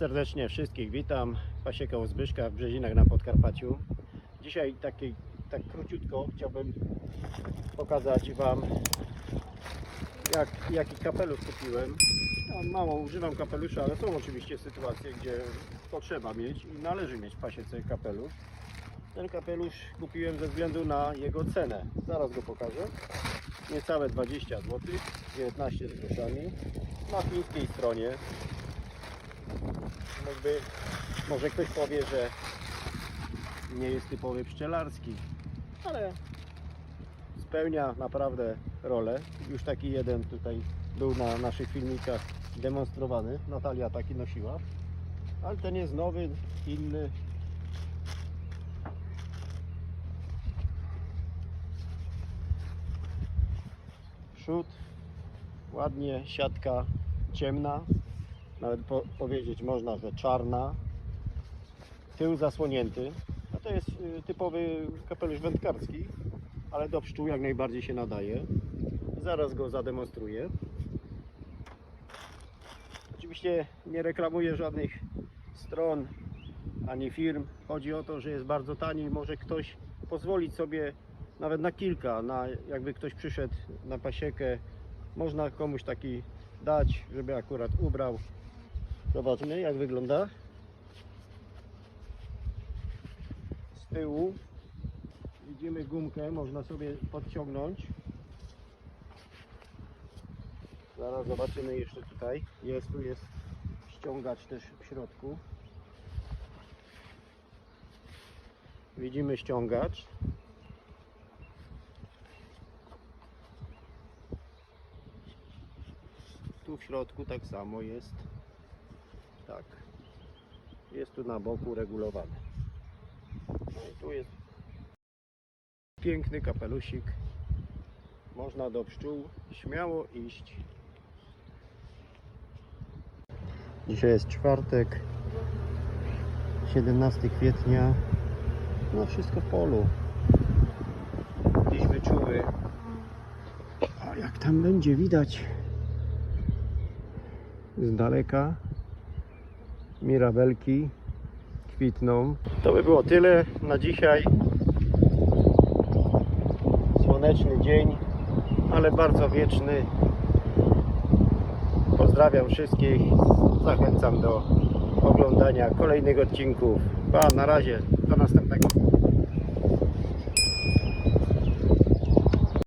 Serdecznie wszystkich witam. Pasieka u Zbyszka w Brzezinach na Podkarpaciu. Dzisiaj taki, tak króciutko chciałbym pokazać Wam jak, jaki kapelusz kupiłem. Ja mało używam kapelusza, ale są oczywiście sytuacje, gdzie potrzeba mieć i należy mieć w pasiece kapelusz. Ten kapelusz kupiłem ze względu na jego cenę. Zaraz go pokażę. Niecałe 20 zł, 19 z groszami. Na chińskiej stronie. Jakby może ktoś powie, że nie jest typowy pszczelarski, ale spełnia naprawdę rolę. Już taki jeden tutaj był na naszych filmikach demonstrowany. Natalia taki nosiła. Ale ten jest nowy, inny. Przód, ładnie, siatka ciemna, nawet po, powiedzieć można, że czarna. Tył zasłonięty. No to jest y, typowy kapelusz wędkarski, ale do pszczół jak najbardziej się nadaje. Zaraz go zademonstruję. Oczywiście nie reklamuję żadnych stron ani firm. Chodzi o to, że jest bardzo tani i może ktoś pozwolić sobie nawet na kilka, na jakby ktoś przyszedł na pasiekę, można komuś taki dać, żeby akurat ubrał. Zobaczmy jak wygląda. Z tyłu widzimy gumkę, można sobie podciągnąć. Zaraz zobaczymy jeszcze tutaj. Jest tu jest ściągacz też w środku. Widzimy ściągacz. Tu w środku tak samo jest. Tak. Jest tu na boku regulowany. No i tu jest piękny kapelusik. Można do pszczół śmiało iść. Dzisiaj jest czwartek, 17 kwietnia. No wszystko w polu. Dziś wyczuły. A jak tam będzie widać z daleka mirabelki kwitną. To by było tyle na dzisiaj. Słoneczny dzień, ale bardzo wieczny. Pozdrawiam wszystkich. Zachęcam do oglądania kolejnych odcinków. Pa, na razie. Do następnego.